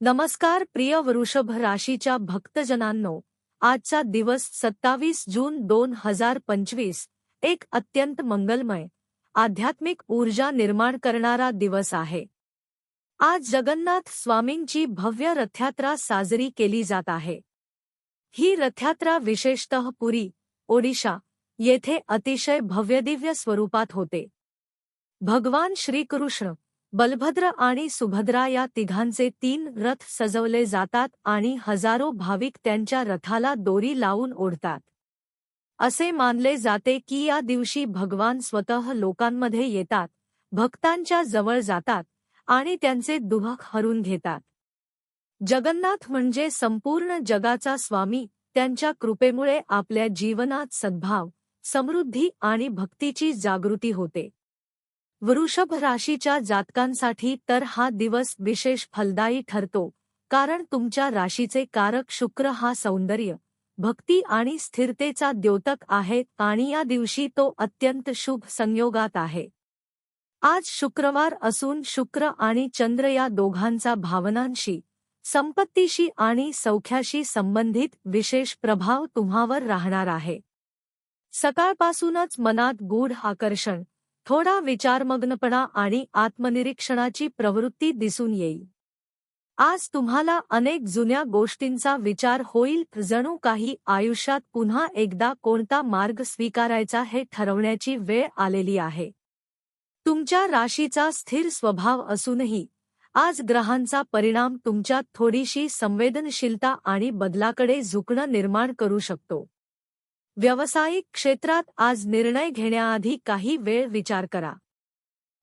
नमस्कार प्रिय वृषभ राशीच्या भक्तजनांनो, आजचा दिवस सत्तावीस जून दोन हज़ार पंचवीस, एक अत्यंत मंगलमय, आध्यात्मिक ऊर्जा निर्माण करणारा दिवस आहे. आज जगन्नाथ स्वामींची भव्य रथयात्रा साजरी केली जात आहे. ही रथयात्रा विशेषतः पुरी, ओडिशा, येथे अतिशय भव्यदिव्य स्वरूपात होते. भगवान श्रीकृष्ण बलभद्र आणि सुभद्रा या तिघांचे तीन रथ सजवले जातात आणि हजारो भाविक त्यांच्या रथाला दोरी लावून ओढतात. असे मानले जाते की या दिवशी भगवान स्वतः लोकांमध्ये येतात भक्तांच्या जवळ जातात आणि त्यांचे दुहक हरून घेतात. जगन्नाथ म्हणजे संपूर्ण जगाचा स्वामी त्यांच्या कृपेमुळे आपल्या जीवनात सद्भाव समृद्धी आणि भक्तीची जागृती होते. वृषभ राशीच्या जातकांसाठी तर हा दिवस विशेष फलदायी ठरतो कारण तुमच्या राशीचे कारक शुक्र हा सौंदर्य भक्ती आणि स्थिरतेचा द्योतक आहे आणि या दिवशी तो अत्यंत शुभ संयोगात आहे. आज शुक्रवार असून शुक्र आणि चंद्र या दोघांचा भावनांशी संपत्तीशी आणि सौख्याशी संबंधित विशेष प्रभाव तुम्हावर राहणार आहे. सकाळपासूनच मनात गूढ आकर्षण थोडा विचारमग्नपणा आणि आत्मनिरीक्षणाची प्रवृत्ती दिसून येईल. आज तुम्हाला अनेक जुन्या गोष्टींचा विचार होईल जणू काही आयुष्यात पुन्हा एकदा कोणता मार्ग स्वीकारायचा हे ठरवण्याची वेळ आलेली आहे. तुमच्या राशीचा स्थिर स्वभाव असूनही आज ग्रहांचा परिणाम तुमच्यात थोडीशी संवेदनशीलता आणि बदलाकडे झुकणं निर्माण करू शकतो. व्यावसायिक क्षेत्रात आज निर्णय घेण्याआधी काही वेळ विचार करा.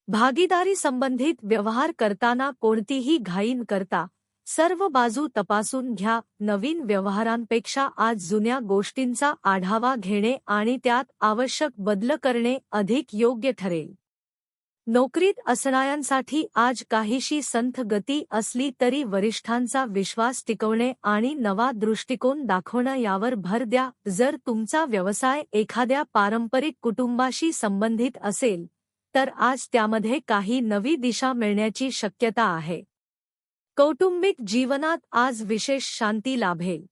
भागीदारी संबंधित व्यवहार करताना कोणतीही घाईन करता सर्व बाजू तपासून घ्या. नवीन व्यवहारांपेक्षा आज जुन्या गोष्टींचा आढावा घेणे आणि त्यात आवश्यक बदल करणे अधिक योग्य ठरेल. नोकरीत असणाऱ्यांसाठी आज काहीशी संथ गती असली तरी वरिष्ठांचा विश्वास टिकवणे आणि नवा दृष्टिकोन दाखवणं यावर भर द्या. जर तुमचा व्यवसाय एखाद्या पारंपरिक कुटुंबाशी संबंधित असेल तर आज त्यामध्ये काही नवी दिशा मिळण्याची शक्यता आहे. कौटुंबिक जीवनात आज विशेष शांती लाभेल.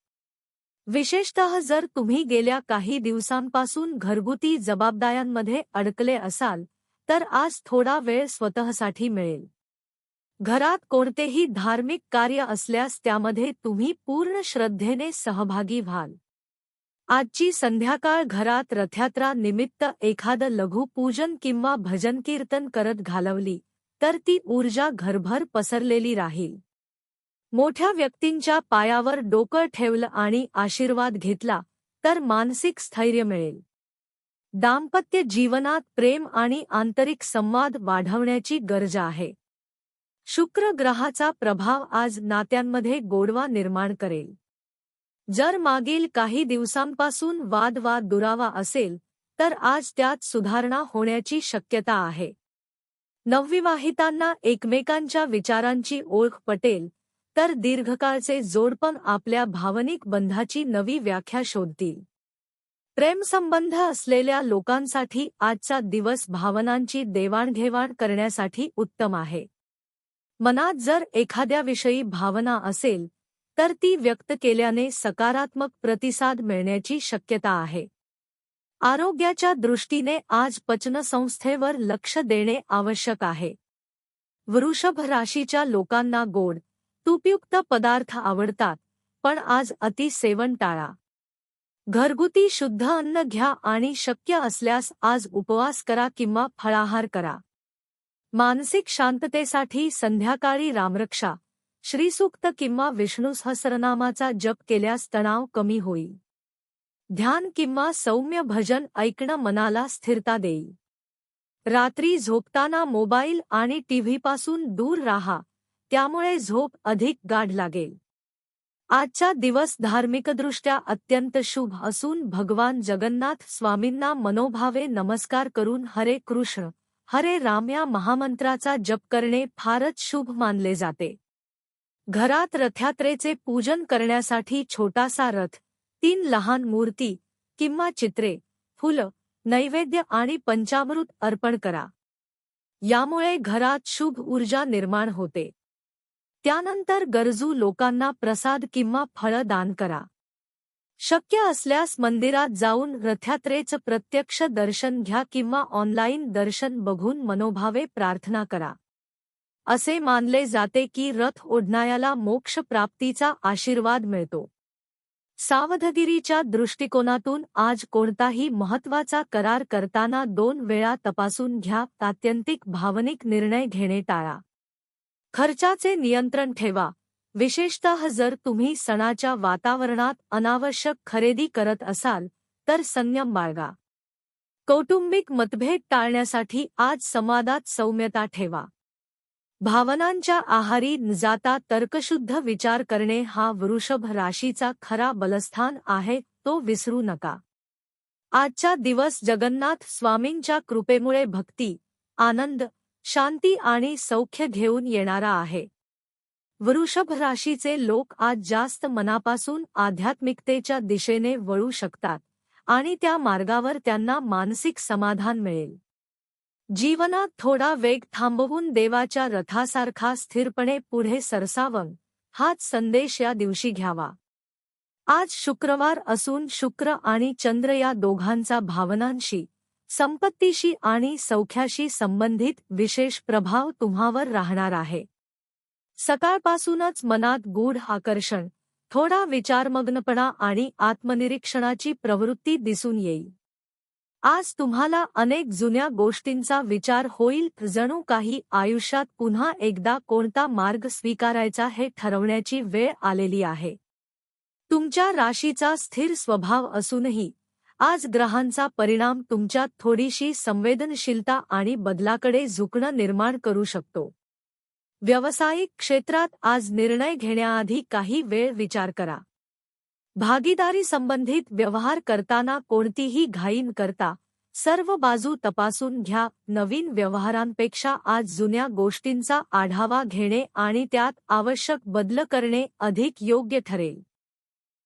विशेषतः जर तुम्ही गेल्या काही दिवसांपासून घरगुती जबाबदाऱ्यांमध्ये अडकले असाल तर आज थोडा वेळ स्वतःसाठी मिळेल. घरात कोणतेही धार्मिक कार्य असल्यास त्यामध्ये तुम्ही पूर्ण श्रद्धेने सहभागी व्हाल. आजची संध्याकाळ घरात रथयात्रा निमित्त एखादं लघुपूजन किंवा भजन कीर्तन करत घालवली तर ती ऊर्जा घरभर पसरलेली राहील. मोठ्या व्यक्तींच्या पायावर डोकं ठेवलं आणि आशीर्वाद घेतला तर मानसिक स्थैर्य मिळेल. दाम्पत्य जीवनात प्रेम आणि आंतरिक संवाद वाढवण्याची गरज आहे. शुक्र ग्रहाचा प्रभाव आज नात्यांमध्ये गोडवा निर्माण करेल. जर मागील काही दिवसांपासून वादवाद दुरावा असेल तर आज त्यात सुधारणा होण्याची शक्यता आहे. नवविवाहितांना एकमेकांच्या विचारांची ओळख पटेल तर दीर्घकाळचे जोडपण आपल्या भावनिक बंधाची नवी व्याख्या शोधतील. प्रेमसंबंध असलेल्या लोकांसाठी आजचा दिवस भावनांची देवाणघेवाण करण्यासाठी उत्तम आहे. मनात जर एखाद्याविषयी भावना असेल तर ती व्यक्त केल्याने सकारात्मक प्रतिसाद मिळण्याची शक्यता आहे. आरोग्याच्या दृष्टीने आज पचनसंस्थेवर लक्ष देणे आवश्यक आहे. वृषभ राशीच्या लोकांना गोड तुपयुक्त पदार्थ आवडतात पण आज अति सेवन टाळा घरगुती शुद्ध अन्न घ्या आणि शक्य असल्यास आज उपवास करा किंवा फळाहार करा. मानसिक शांततेसाठी संध्याकाळी रामरक्षा श्रीसूक्त किंवा विष्णू सहस्रनामाचा जप केल्यास तणाव कमी होईल. ध्यान किंवा सौम्य भजन ऐकणं मनाला स्थिरता देईल. रात्री झोपताना मोबाईल आणि टीव्हीपासून दूर राहा त्यामुळे झोप अधिक गाढ लागेल. आजचा दिवस धार्मिकदृष्ट्या अत्यंत शुभ असून भगवान जगन्नाथ स्वामींना मनोभावे नमस्कार करून हरे कृष्ण हरे राम या महामंत्राचा जप करणे फारच शुभ मानले जाते. घरात रथयात्रेचे पूजन करण्यासाठी छोटासा रथ तीन लहान मूर्ती किंवा चित्रे फुलं नैवेद्य आणि पंचामृत अर्पण करा. यामुळे घरात शुभ ऊर्जा निर्माण होते. त्यानंतर गरजू लोकांना प्रसाद किंवा फळं दान करा. शक्य असल्यास मंदिरात जाऊन रथयात्रेचं प्रत्यक्ष दर्शन घ्या किंवा ऑनलाईन दर्शन बघून मनोभावे प्रार्थना करा. असे मानले जाते की रथ ओढणाऱ्याला मोक्ष प्राप्तीचा आशीर्वाद मिळतो. सावधगिरीच्या दृष्टिकोनातून आज कोणताही महत्त्वाचा करार करताना दोन वेळा तपासून घ्या आत्यंतिक भावनिक निर्णय घेणे टाळा. खर्चाचे नियंत्रण ठेवा. विशेषतः जर तुम्ही सणाच्या वातावरणात अनावश्यक खरेदी करत असाल तर संयम बाळगा. कौटुंबिक मतभेद टाळण्यासाठी आज संवादात सौम्यता ठेवा. भावनांच्या आहारी जाता तर्कशुद्ध विचार करणे हा वृषभ राशीचा खरा बलस्थान आहे तो विसरू नका. आजचा दिवस जगन्नाथ स्वामींच्या कृपेमुळे भक्ती आनंद शांती आणि सौख्य घेऊन येणारा आहे. वृषभ राशीचे लोक आज जास्त मनापासून आध्यात्मिकतेच्या दिशेने वळू शकतात आणि त्या मार्गावर त्यांना मानसिक समाधान मिळेल. जीवनात थोडा वेग थांबवून देवाच्या रथासारखा स्थिरपणे पुढे सरसावं हाच संदेश या दिवशी घ्यावा. आज शुक्रवार असून शुक्र आणि चंद्र या दोघांचा भावनांशी संपत्तीशी आणि सौख्याशी संबंधित विशेष प्रभाव तुम्हावर राहणार आहे. सकाळपासूनच मनात गूढ आकर्षण थोडा विचारमग्नपणा आणि आत्मनिरीक्षणाची प्रवृत्ती दिसून येईल. आज तुम्हाला अनेक जुन्या गोष्टींचा विचार होईल जणू काही आयुष्यात पुन्हा एकदा कोणता मार्ग स्वीकारायचा हे ठरवण्याची वेळ आलेली आहे. तुमच्या राशीचा स्थिर स्वभाव असूनही आज ग्रहांचा परिणाम तुमच्यात थोडीशी संवेदनशीलता आणि बदलाकडे झुकणं निर्माण करू शकतो. व्यावसायिक क्षेत्रात आज निर्णय घेण्याआधी काही वेळ विचार करा. भागीदारी संबंधित व्यवहार करताना कोणतीही घाईन करता सर्व बाजू तपासून घ्या. नवीन व्यवहारांपेक्षा आज जुन्या गोष्टींचा आढावा घेणे आणि त्यात आवश्यक बदल करणे अधिक योग्य ठरेल.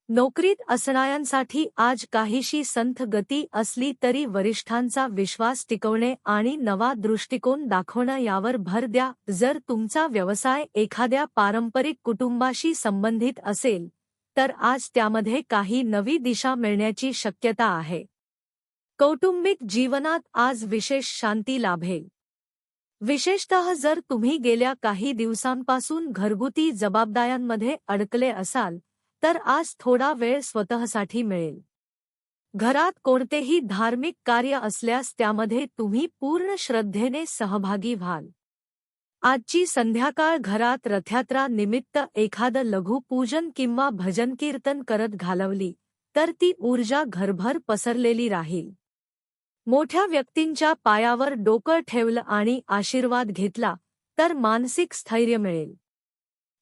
नोकरीत असणाऱ्यांसाठी आज काहीशी संथ गती असली तरी वरिष्ठांचा विश्वास टिकवणे आणि नवा दृष्टिकोन दाखवणं यावर भर द्या. जर तुमचा व्यवसाय एखाद्या पारंपरिक कुटुंबाशी संबंधित असेल तर आज त्यामध्ये काही नवी दिशा मिळण्याची शक्यता आहे. कौटुंबिक जीवनात आज विशेष शांती लाभेल. विशेषतः जर तुम्ही गेल्या काही दिवसांपासून घरगुती जबाबदाऱ्यांमध्ये अडकले असाल तर आज थोडा वेळ स्वतःसाठी मिळेल. घरात कोणतेही धार्मिक कार्य असल्यास त्यामध्ये तुम्ही पूर्ण श्रद्धेने सहभागी व्हाल. आजची संध्याकाळ घरात रथयात्रा निमित्त एखादं लघुपूजन किंवा भजन कीर्तन करत घालवली तर ती ऊर्जा घरभर पसरलेली राहील. मोठ्या व्यक्तींच्या पायावर डोकं ठेवलं आणि आशीर्वाद घेतला तर मानसिक स्थैर्य मिळेल.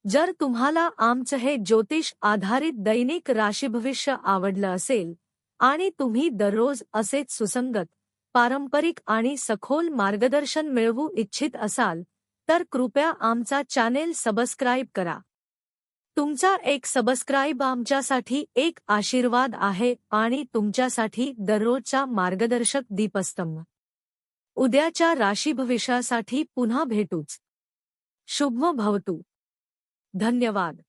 जर तुम्हाला आमचं हे ज्योतिष आधारित दैनिक राशीभविष्य आवडलं असेल आणि तुम्ही दररोज असेच सुसंगत पारंपरिक आणि सखोल मार्गदर्शन मिळवू इच्छित असाल तर कृपया आमचा चॅनेल सबस्क्राईब करा. तुमचा एक सबस्क्राईब आमच्यासाठी एक आशीर्वाद आहे आणि तुमच्यासाठी दररोजचा मार्गदर्शक दीपस्तंभ. उद्याच्या राशीभविष्यासाठी पुन्हा भेटूच. शुभ भवतू. धन्यवाद.